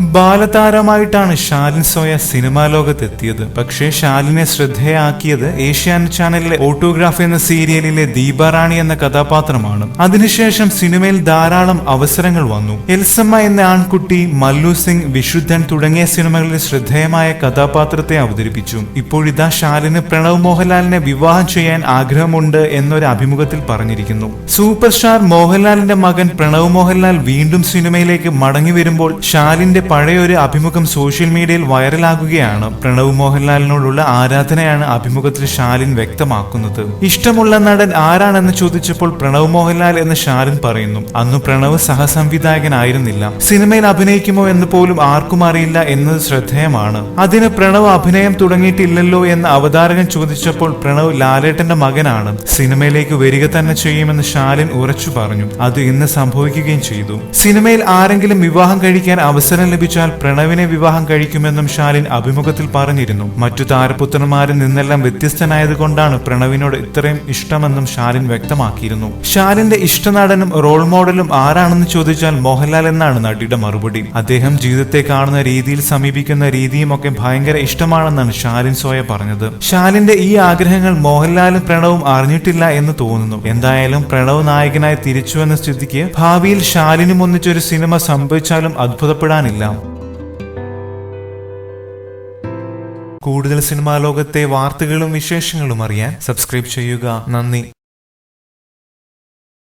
ബാലതാരമായിട്ടാണ് Shaalin Zoya cinema ലോകത്തെത്തിയത്. പക്ഷേ ഷാലിനെ ശ്രദ്ധേയാക്കിയത് ഏഷ്യാനെറ്റ് ചാനലിലെ ഓട്ടോഗ്രാഫ് എന്ന സീരിയലിലെ ദീപാറാണി എന്ന കഥാപാത്രമാണ്. അതിനുശേഷം സിനിമയിൽ ധാരാളം അവസരങ്ങൾ വന്നു. എൽസമ്മ എന്ന ആൺകുട്ടി മല്ലു സിംഗ് വിശുദ്ധൻ തുടങ്ങിയ സിനിമകളിലെ ശ്രദ്ധേയമായ കഥാപാത്രത്തെ അവതരിപ്പിച്ചു. ഇപ്പോഴിതാ ഷാലിന് പ്രണവ് മോഹൻലാലിനെ വിവാഹം ചെയ്യാൻ ആഗ്രഹമുണ്ട് എന്നൊരു അഭിമുഖത്തിൽ പറഞ്ഞിരിക്കുന്നു. സൂപ്പർ സ്റ്റാർ മോഹൻലാലിന്റെ മകൻ പ്രണവ് മോഹൻലാൽ വീണ്ടും സിനിമയിലേക്ക് മടങ്ങി വരുമ്പോൾ ഷാലിന്റെ പഴയൊരു അഭിമുഖം സോഷ്യൽ മീഡിയയിൽ വൈറലാകുകയാണ്. പ്രണവ് മോഹൻലാലിനോടുള്ള ആരാധനയാണ് അഭിമുഖത്തിൽ ഷാലിൻ വ്യക്തമാക്കുന്നത്. ഇഷ്ടമുള്ള നടൻ ആരാണെന്ന് ചോദിച്ചപ്പോൾ പ്രണവ് മോഹൻലാൽ എന്ന് ഷാലിൻ പറയുന്നു. അന്ന് പ്രണവ് സഹസംവിധായകനായിരുന്നില്ല. സിനിമയിൽ അഭിനയിക്കുമോ എന്ന് പോലും ആർക്കും അറിയില്ല എന്നത് ശ്രദ്ധേയമാണ്. അതിന് പ്രണവ് അഭിനയം തുടങ്ങിയിട്ടില്ലല്ലോ എന്ന് അവതാരകൻ ചോദിച്ചപ്പോൾ പ്രണവ് ലാലേട്ടന്റെ മകനാണ്. സിനിമയിലേക്ക് വരിക തന്നെ ചെയ്യുമെന്ന് ഷാലിൻ ഉറച്ചു പറഞ്ഞു. അത് ഇന്ന് സംഭവിക്കുകയും ചെയ്തു. സിനിമയിൽ ആരെങ്കിലും വിവാഹം കഴിക്കാൻ അവസരം ലഭിച്ചാൽ പ്രണവിനെ വിവാഹം കഴിക്കുമെന്നും ഷാലിൻ അഭിമുഖത്തിൽ പറഞ്ഞിരുന്നു. മറ്റു താരപുത്രന്മാരിൽ നിന്നെല്ലാം വ്യത്യസ്തനായതുകൊണ്ടാണ് പ്രണവിനോട് ഇത്രയും ഇഷ്ടമെന്നും ഷാലിൻ വ്യക്തമാക്കിയിരുന്നു. ഷാലിന്റെ ഇഷ്ടനടനും റോൾ മോഡലും ആരാണെന്ന് ചോദിച്ചാൽ മോഹൻലാൽ എന്നാണ് നടിയുടെ മറുപടി. അദ്ദേഹം ജീവിതത്തെ കാണുന്ന രീതിയിൽ സമീപിക്കുന്ന രീതിയുമൊക്കെ ഭയങ്കര ഇഷ്ടമാണെന്നാണ് ഷാലിൻ സോയ പറഞ്ഞത്. ഷാലിന്റെ ഈ ആഗ്രഹങ്ങൾ മോഹൻലാലും പ്രണവും അറിഞ്ഞിട്ടില്ല എന്ന് തോന്നുന്നു. എന്തായാലും പ്രണവ് നായകനായി തിരിച്ചുവെന്ന സ്ഥിതിക്ക് ഭാവിയിൽ ഷാലിനും ഒന്നിച്ചൊരു സിനിമ സംഭവിച്ചാലും അത്ഭുതപ്പെടാനില്ല. കൂടുതൽ സിനിമാ ലോകത്തെ വാർത്തകളും വിശേഷങ്ങളും അറിയാൻ സബ്സ്ക്രൈബ് ചെയ്യുക. നന്ദി.